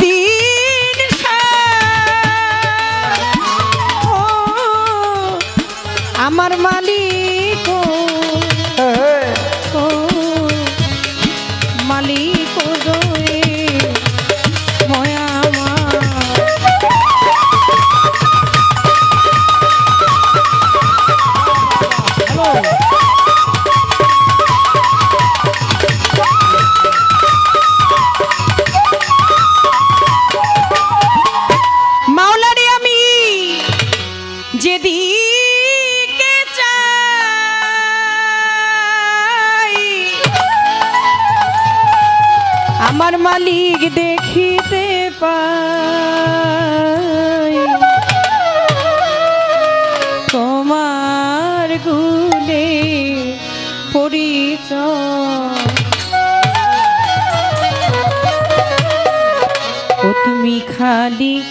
দিন ও আমার মালিক মালিক আমার মালিক দেখিতে পাই। তোমার গুণে পরিচয়। ও তুমি খালি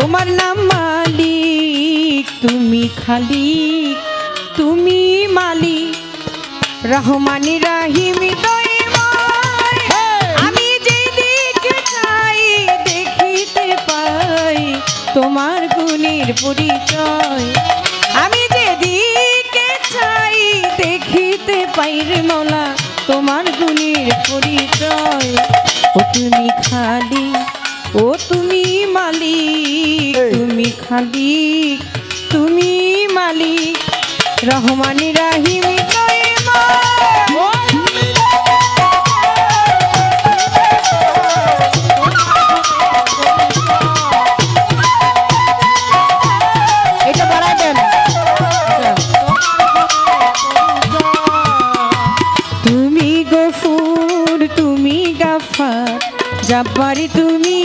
তোমার নাম মালিক। তুমি খালি তুমি মালি রহমানি রাহিমি। আমি যেদিকে চাই দেখিতে পাই তোমার গুণের পরিচয়। আমি যেদিকে চাই দেখিতে পাই রে মলা তোমার গুণের পরিচয়। ও তুমি খালি ও তুমি মালিক তুমি খালি তুমি মালিক রহমানি রাহিমি তুমি গফুর তুমি গাফার জাব্বারি তুমি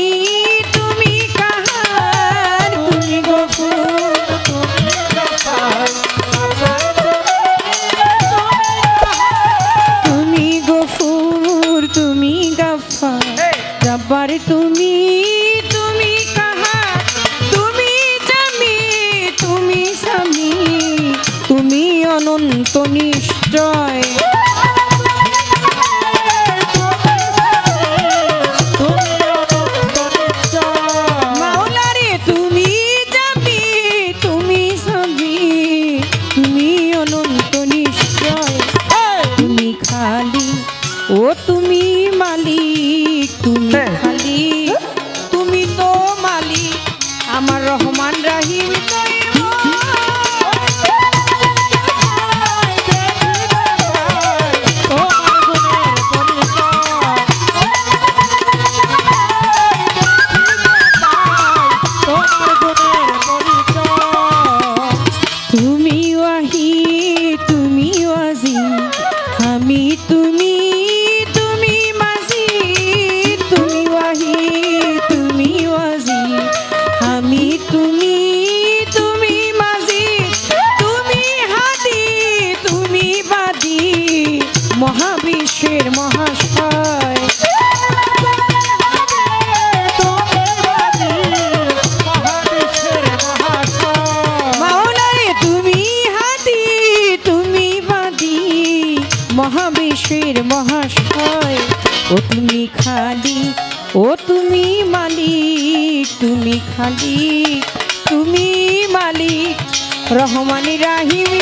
ও মহাশয় ও তুমি খালি ও তুমি মালিক তুমি খালি তুমি মালিক। রহমানি রাহিমি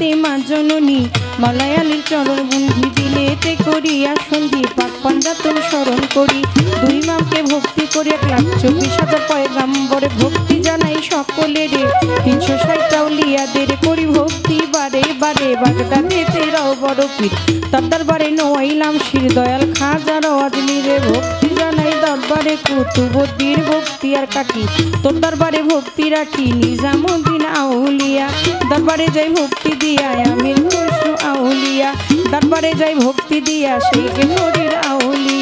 রাহিম চরণ বন্ধি দিলেতে করিয়া সন্ধি পাক পাঞ্জাতন স্মরণ করি। দুই মামকে ভক্তি করি এক চব্বিশ হাজার পয়গাম্বরে ভক্তি জানাই সকলের। তিনশো ষাটটা উলিয়াদের করি ভক্তি বারে বারে। বাগদাদে তেরাও বড় পীর, তার দরবারে নোয়াইলাম শির। দয়াল খাজার আজমিরে ভক্তি জানাই দরবারে কুতুবদ্দির ভক্তি আর কাটি তোর দরবারে ভক্তি রাখি নিজামুদ্দিন আউলিয়া। দরবারে যাই ভক্তি দিয়া খুশু আউলিয়া। দরবারে যাই ভক্তি দিয়া, সেই কে আউলিয়া।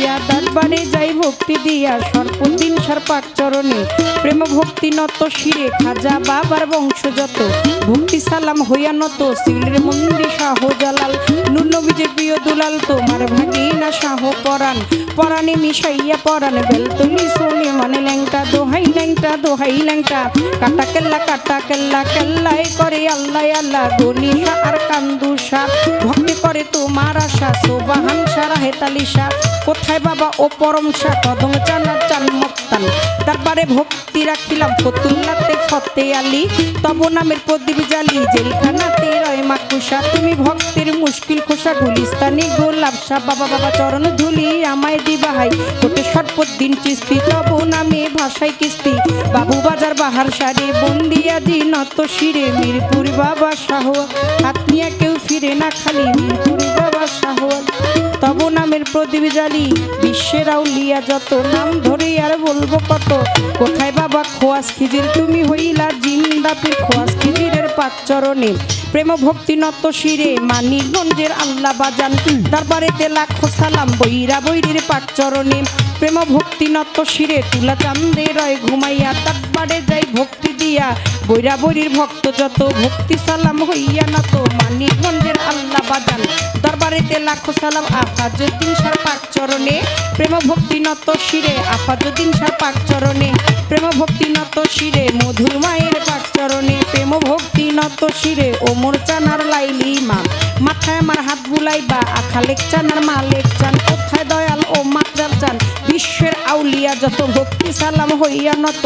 ভক্তি দিয়া সর্বদিন সর্পাক চরণে। প্রেম ভক্তি নত শিরে খাজা বাবার বংশ যত। ভক্তি সালাম হইয়া নত সিলের মন্দির শাহ জালাল। নুনবীজে প্রিয় দুলাল, তোমার ভাগিনা শাহ পরাণ। পরাণে মিশাইয়া পরাণ বেলতলি সোনে মানে ল্যাংটা, দোহাই ল্যাংটা দোহাই ল্যাংটা। কাটা কেল্লা কাটা কেল্লা কেল্লাই করে আল্লাহ আল্লাহ গনিহা আর কান্দুসা ভক্তি করে তোমার আশা সোবাহান সারা হেতালিশা কোথায় বাবা ও পরম সা কদম চানা, চান তারপরে ভক্তি রাখিলাম ফতুল্লাতে ফতে আলী। তব নামের প্রদীপ জালি জেলখানাতে রয় মাকুসা তুমি ভক্তের মুশকিল খোসা গুলিস্তানি গোলাপ শাহ বাবা বাবা চরণ ধুলি আমায় দিবা হাই। তোকে সর্বদিন চিস্তি, তব নামে ভাষায় কিস্তি। বাবু বাজার বাহার সারে বন্দিয়া দি নত শিরে মিরপুর বাবা শাহ। হাত নিয়ে কেউ ফিরে না খালি মিরপুর বাবা শাহ তব নামের প্রদীপ জালি, বিশ্বের আউলিয়া যত, নাম ধরে আর বলব কত। কোথায় বাবা খোয়াস খিজির, তুমি হইলা জিন্দাপির খোয়াস খিজিরের পাঁচ চরণে। প্রেম ভক্তি নত শিরে, মানিকগঞ্জের আল্লাহ বাজান। দরবারেতে লাখো সালাম, বৈরা বৈরির পাক চরণে। প্রেম ভক্তি নত শিরে, তুলা চান্দে রয় ঘুমাইয়া দরবারে যাই ভক্তি দিয়া। বৈরা বৈরির ভক্ত যত, ভক্তি সালাম হইয়া নত, মানিকগঞ্জের আল্লাহ বাজান। দরবারেতে লাখো সালাম, আফাজুদ্দিন সার পাক চরণে। প্রেম ভক্তি নত শিরে, আফাজুদ্দিন সার পাক চরণে। প্রেম ভক্তি নত শিরে মধুর মায়ের পাক চরণে। প্রেম ভক্তি নত শিরে ও মোর চানার লাইলি মা মাথায় আমার হাত বুলাইবা আখা লেক চানার মা লেকচান কোথায় দয়াল আউলিয়া যত ভক্তি সালাম হইয়া নত,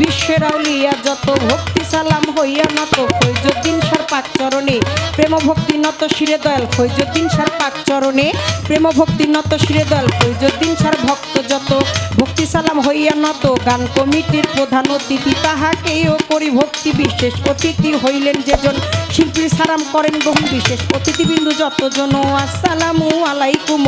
বিশ্বের আউলিয়া যত ভক্তি সালাম হইয়া নত ফৈজুদ্দিন সার পাক চরণে প্রেম ভক্তি নত শিরে দয়াল ফৈজুদ্দিন সার পাক চরণে প্রেম ভক্তি নত শিরে দয়াল ফৈজুদ্দিন সার ভক্ত যত ভক্তি সালাম হইয়া নত, গান কমিটির প্রধান অতিথি তাহাকেও করি ভক্তি, বিশেষ অতিথি হইলেন যেজন, শিল্পীর সালাম করেন গ্রহণ বিশেষ অতিথিবিন্দু যতজন আসসালামু আলাইকুম,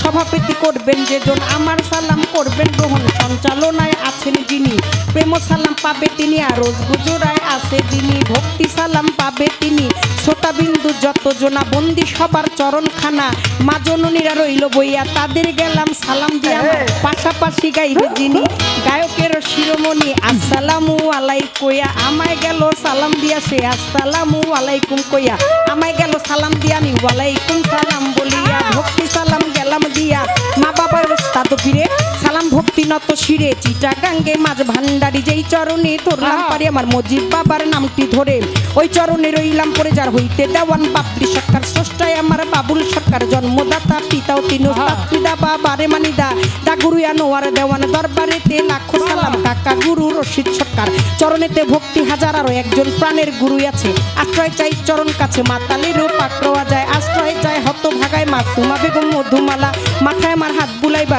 সভাপতি করবেন যেজন, আমার সালাম করবেন গ্রহণ সঞ্চালনায় আছেন যিনি। প্রেম সালাম পাবে তিনি আর গুজরায় আছে যিনি। ভক্তি সালাম পাবে তিনি। ছোটা বিন্দু যত জনা বন্দি সবার চরণখানা। মা জননীরা রইল বইয়া তাদের গেলাম সালাম দিয়ে আমার পাশাপাশি গাইবে যিনি। গায়কের শিরোমণি আসসালামু আলাই কইয়া আমায় গেল সালাম দিয়া সে আসসালামু আলাইকুম কইয়া আমায় গেল সালাম দিয়া আমি ওয়ালাইকুম সালাম বলিয়া ভক্তি সালাম গেলাম দিয়া। মা বাবার তাতো ফিরে সালাম ভক্তি নত শিরে। চিটা গাঙ্গে মাঝ ভান্ডারি যেই চরণে ধরলাম পারি আমার মজিদ বাবার নামটি ধরে। ওই চরণে রইলাম পরে যার হইতে দেওয়ান বাপরি সরকার স্রষ্টায় আমার বাবুল সরকার জন্মদাতা পিতাও তিন পিতা বাবারে মানিদা। দা গুরু আনোয়ার দেওয়ান দরবারেতে লাখো সালাম কাকা গুরু রশিদ সরকার। চরণেতে ভক্তি হাজার আরও একজন প্রাণের গুরু আছে। আশ্রয় চাই চরণ কাছে মাতালেরও পাকড়োয়া যায় আশ্রয় চাই হত ভাগায় মাসুমা বেগম মধুমালা। মাথায় আমার হাত বুলাইবা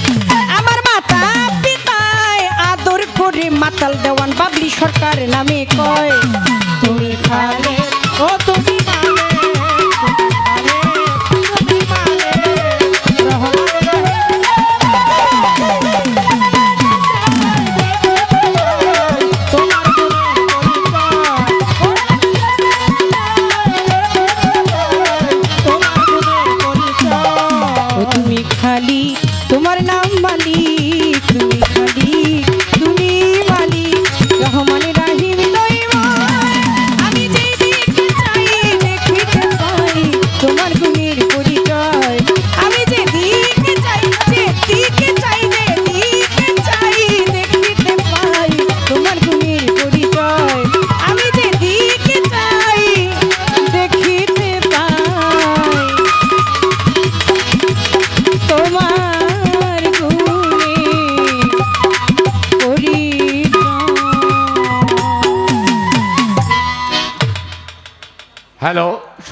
করে মাতাল দেওয়ান বাবলি সরকার নামে কয় তুমি খালে ও তুমি মালে,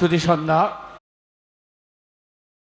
সুধী সন্ধ্যা।